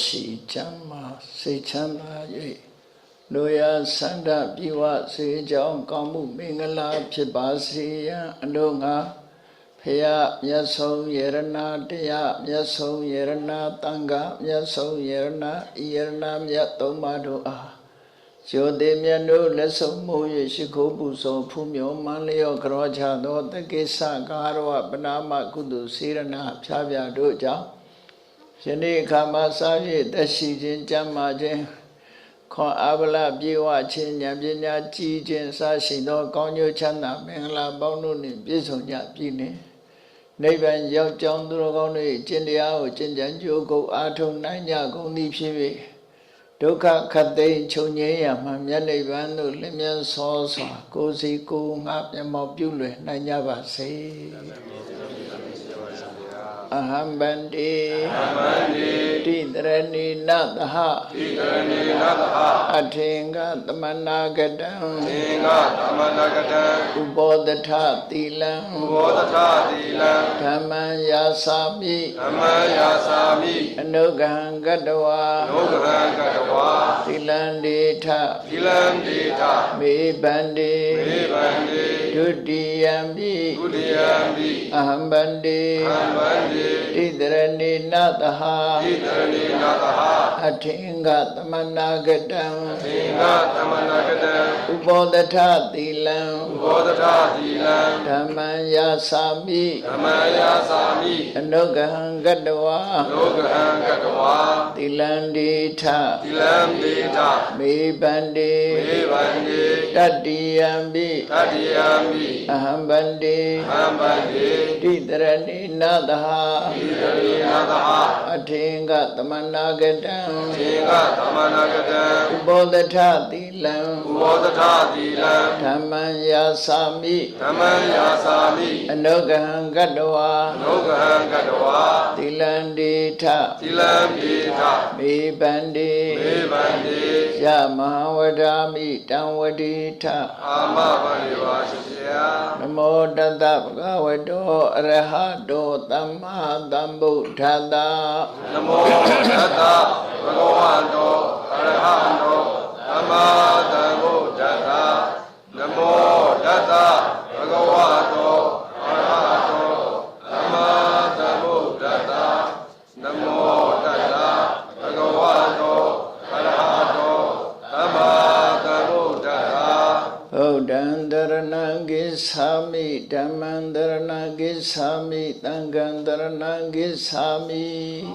ရှိချမ်းမာစိတ်ချမ်းသာ၍လူရဆန္ဒပြေဝစေကြောင်းကောင်းမှုမင်္ဂလာဖြစ်ပါစေရန်အလို့ငါဖရာမြတ်ဆုံးယရနာတရားမြတ်ဆုံးယရနာတန်ခါမြတ်ဆုံးယရနာဤယရနာမြတ်သုံးပါးတို့အားကျော်သေးမြတ်တို့လက်ဆုံးမှု၍ရှိခိုးပူဇော်ဖူးမြော်မန်းလျော့ကြောချသောတက္ကိစ္စကာရဝပနာမကုသိုလ်စေရနာဖြားပြတို့ကြောင့် ယနေ့အခါမှာစာပြည့်သက်ရှိခြင်းကြမ်းမာခြင်းခွန်အားဗလပြေဝခြင်းဉာဏ်ပညာကြီးခြင်းစရှိသော ကောင်းကျိုးချမ်းသာမင်္ဂလာပေါင်းတို့နှင့်ပြည့်စုံကြပြီနှင့်နိဗ္ဗာန်ရောက်ကြောင်းသူတော်ကောင်းတို့၏ကျင့်တရားကိုကျင့်ကြံကြိုးကုန်အားထုတ်နိုင်ကြကုန်သည်ဖြစ်၍ဒုက္ခခတ်သိမ်းချုပ်ငြိမ်းရမှမြတ်နိဗ္ဗာန်သို့လင်းမြန်စောစွာကိုယ်စီကိုယ်ငါမျက်မှောက်ပြုလွယ်နိုင်ကြပါစေ အဟံဗန္တိမန္တိတိတရဏီနသဟဣတရဏေနသဟအထင်ကသမနာကတံသင်္ဃသမဏကတံဥပောတထသီလံဥဘောတထသီလံဓမ္မံယာစာမိဓမ္မယာစာမိအနုဂံကတဝါလောကရံကတဝါသီလံဒေထသီလံဒေတာမေဗန္တိမေဗန္တိ ဒုတိယံပိဒုတိယံပိအဟံဗန္တိသံဗန္တိတိတရဏီနသဟဣတရဏေနသဟအထင်ကသမနာကတံသင်္ဃသမဏကတံဥပောတထသီလံဥဘောတထသီလံဓမ္မံယာစာမိဓမ္မယာစာမိအနုဂံကတဝါလောကရံကတဝါသီလံဒေထသီလံဒေတာမေဗန္တိမေဗန္တိ တတ္တိယံပိတတိယံပိအဟံဗန္တိသံဗန္တိတိတရဏိနသဟဣတရေနသဟအထင်ကသမနာကတံသင်္ဃသမဏကတံဥပောတထသီလံဥဘောတထသီလံဓမ္မံယာစာမိဓမ္မယာစာမိအနုဂံကတဝါလောကဟံကတဝါသီလံဒေထသီလံဒေတာမေဗန္တိမေဗန္တိယမဟာဝဒာမိတံဝတိထအာမဗန္တိပါရှိဗျာနမောတတဗုဒ္ဓဝတ္တောအရဟတောသမ္မာသမ္ဗုဒ္ဓတ္တနမောတတဘဂဝန္တောအရဟံတောသမ္မာသမ္ဗုဒ္ဓတ္တနမောတတဘဂဝန္တောအရဟံတောသမ္မာသမ္ဗုဒ္ဓတ္တနမောတတဘဂဝန္တောအရဟံတောသမ္မာသမ္ဗုဒ္ဓတ္တ ဗုဒ္ဓံတရဏံကိသာမိ ဓမ္မံတရဏံကိသာမိသံဃံတရဏံကိသာမိ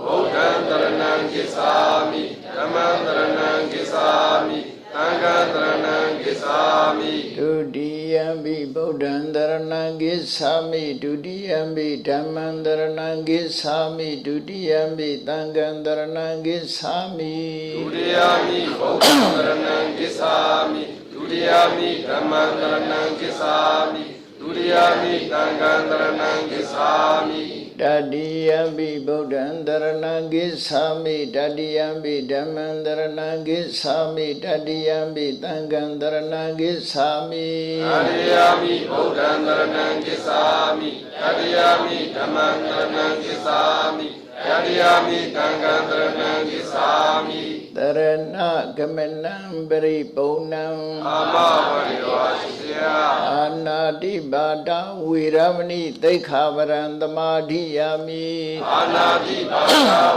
ဗုဒ္ဓံတရဏံကိသာမိဓမ္မံတရဏံကိသာမိသံဃံတရဏံကိသာမိဒုတိယံပိဗုဒ္ဓံတရဏံကိသာမိဒုတိယံပိဓမ္မံတရဏံကိသာမိဒုတိယံပိသံဃံတရဏံကိသာမိဒုတိယမိဗုဒ္ဓံတရဏံကိသာမိဒုတိယမိဓမ္မံတရဏံကိသာမိဒု တိယမိသံဃံတရဏံကိသာမိတတိယံပိဗုဒ္ဓံတရဏံကိသာမိတတိယံပိဓမ္မံတရဏံကိသာမိတတိယံပိသံဃံတရဏံကိသာမိတတိယမိဗုဒ္ဓံတရဏံကိသာမိတတိယမိဓမ္မံတရဏံကိသာမိတတိယမိသံဃံတရဏံကိသာမိတရ ဏဂမနံပရိပုံဏံအာမဝရိဝါရှိယအာနာတိပါဒဝေရမဏိသိက္ခာပရံသမာဓိယာမိအာနာတိပါဒ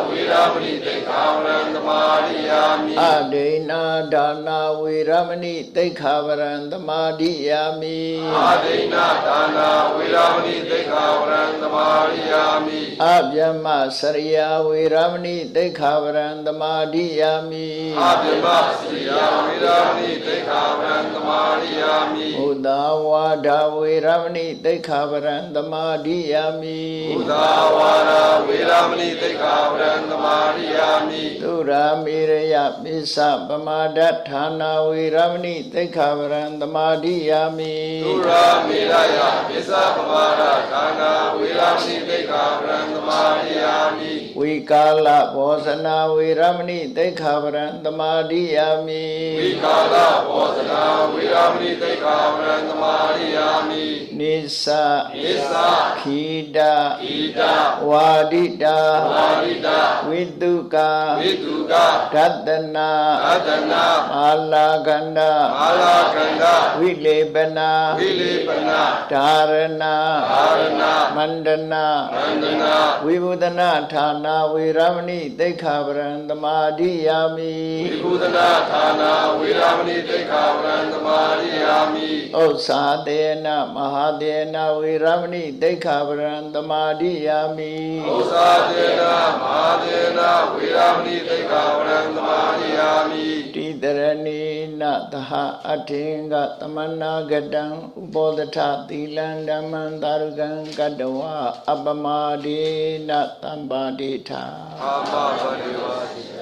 ဝေရ မဏိတေခာဝရံသမာရိယာမိအဒိဏဒါနာဝေရမဏိသိက္ခာပရံသမာဓိယာမိအာဒိဏဒါနာဝေရမဏိတေခာဝရံသမာရိယာမိအဗျမစရိယာဝေရမဏိသိက္ခာပရံသမာဓိယာမိအာပြမစီယာဝေရမဏိတေခာဝရံသမာမာရိယာမိဘုဒ္ဓဝါဒဝေရမဏိသိက္ခာပရံသမာဓိယာမိဘုရားဝါဒဝေရမဏိသိက္ခာပရံသမာရိယာမိသုရာမေရယပိစ္ဆပမာဒဌာနာဝေရမဏိသိက္ခာပရံသမာဓိယာမိသုရာမေရယပိစ္ဆပမာဒဌာနာဝေရမဏိသိက္ခာပရံသမာရိယာမိဝိကာလဘောဇနာဝေရမဏိသိက္ခာပရံသမာဓိယာမိဝိကာလဘောဇနာဝေရမဏိသိက္ခာပရံသမာရိယာမိနိ စ္စနိစ္စခိတဣဒဝါဒိတာဝါရိတဝိတုကာဝိတုကဒတနာအတနာမာလာကန္ဒမာလာကန္ဒဝိလေပနာဝိလေပနာဓာရဏအာရဏမန္တနာနန္ဒနာဝိဘုဒနာဌာနာဝေရမဏိသိက္ခာပရံသမာဓိယာမိဝိဘုဒနာဌာနာဝေရမဏိသိက္ခာပရံသမာရိယာမိဥစ္စာတေနမဟာတေနဝေရမဏိသိက္ခာပရံသမာဓိယာမိဥစ္စာတေနာမဟာတေနာဝေရမဏိသိက္ခာပရံသမာရိယာမိတိတရဏိနသဟအထေင်္ဂသမနာဂတံဥပောဒထသီလံဓမ္မံသာရုကံကတဝအပမဒေနသံပါတိထာအာမဘဒေဝတိ